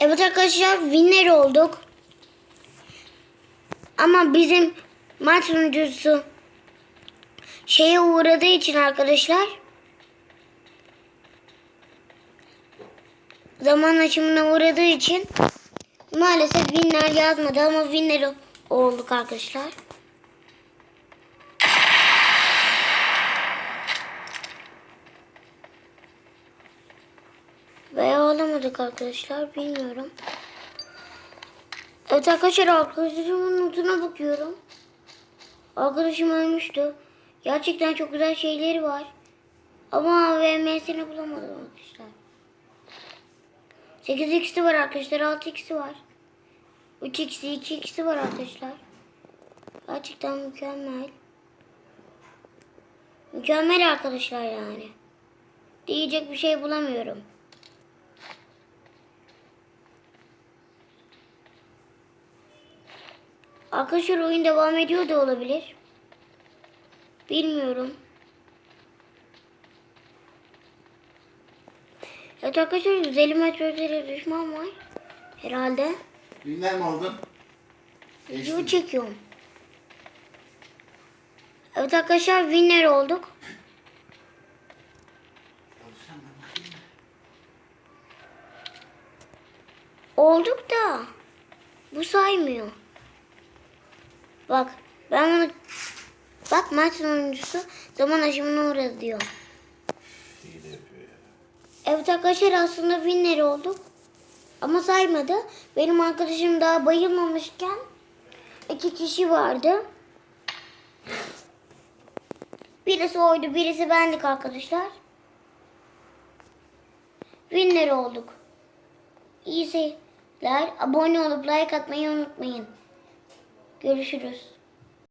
Evet arkadaşlar winner olduk. Ama bizim maç sunucusu şeye uğradığı için arkadaşlar zaman aşımına uğradığı için maalesef winner yazmadı ama winner olduk arkadaşlar. Veya alamadık arkadaşlar bilmiyorum. Evet arkadaşlar arkadaşımın notuna bakıyorum. Arkadaşım ölmüştü. Gerçekten çok güzel şeyleri var. Ama VMS'ini bulamadım arkadaşlar. 8x'i var arkadaşlar. 6x'i var. 3x'i 2x'i var arkadaşlar. Gerçekten mükemmel. Mükemmel arkadaşlar yani. Diyecek bir şey bulamıyorum. Arkadaşlar oyun devam ediyor da olabilir. Bilmiyorum. Evet arkadaşlar 150 metre ötede düşman var. Herhalde. Winner mi oldun? Video çekiyorum. Evet arkadaşlar winner olduk. Olduk da bu saymıyor. Bak ben bunu bak maç oyuncusu zaman aşımına uğradı diyor. Evet arkadaşlar aslında winner olduk. Ama saymadı. Benim arkadaşım daha bayılmamışken iki kişi vardı. Birisi oydu, birisi bendik arkadaşlar. Winner olduk. İyi seyirler. Abone olup like atmayı unutmayın. Görüşürüz.